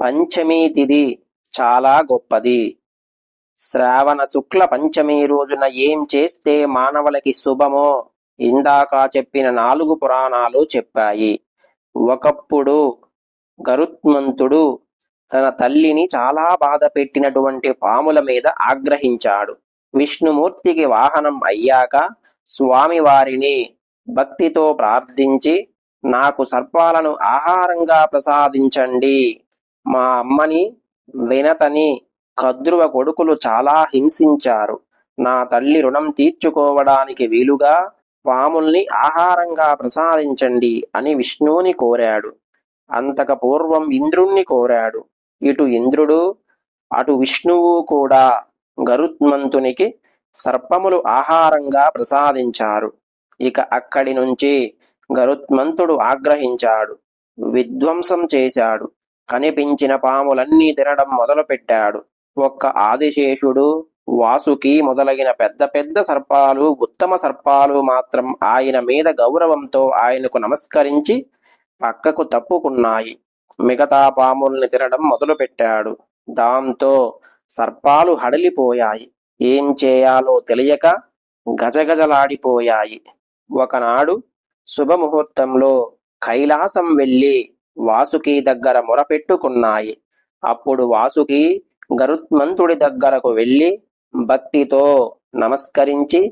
పంచమీ తిథి చాలా గొప్పది. శ్రావణ శుక్ల పంచమి రోజున ఏం చేస్తే మానవులకి శుభమో ఇందాక చెప్పిన నాలుగు పురాణాలు చెప్పాయి. ఒకప్పుడు గరుత్మంతుడు తన తల్లిని చాలా బాధ పెట్టినటువంటి పాముల మీద ఆగ్రహించాడు. విష్ణుమూర్తికి వాహనం అయ్యాక స్వామివారిని భక్తితో ప్రార్థించి నాకు సర్పాలను ఆహారంగా ప్రసాదించండి. మా అమ్మని వినతని కద్రువ కొడుకులు చాలా హింసించారు. నా తల్లి రుణం తీర్చుకోవడానికి వీలుగా పాముల్ని ఆహారంగా ప్రసాదించండి అని విష్ణువుని కోరాడు. అంతక పూర్వం ఇంద్రుణ్ణి కోరాడు. ఇటు ఇంద్రుడు అటు విష్ణువు కూడా గరుత్మంతునికి సర్పములు ఆహారంగా ప్రసాదించారు. ఇక అక్కడి నుంచి గరుత్మంతుడు ఆగ్రహించాడు. విధ్వంసం చేశాడు. కనిపించిన పాములన్నీ తినడం మొదలుపెట్టాడు. ఒక్క ఆదిశేషుడు వాసుకి మొదలగిన పెద్ద పెద్ద సర్పాలు ఉత్తమ సర్పాలు మాత్రం ఆయన మీద గౌరవంతో ఆయనకు నమస్కరించి పక్కకు తప్పుకున్నాయి. మిగతా పాముల్ని తినడం మొదలుపెట్టాడు. దాంతో సర్పాలు హడలిపోయాయి. ఏం చేయాలో తెలియక గజగజలాడిపోయాయి. ఒకనాడు శుభముహూర్తంలో కైలాసం వెళ్ళి వాసుకి దగ్గర మొరపెట్టుకున్నాయి అప్పుడు వాసుకి గరుత్మంతుడి దగ్గరకు వెళ్ళి భక్తితో నమస్కరించి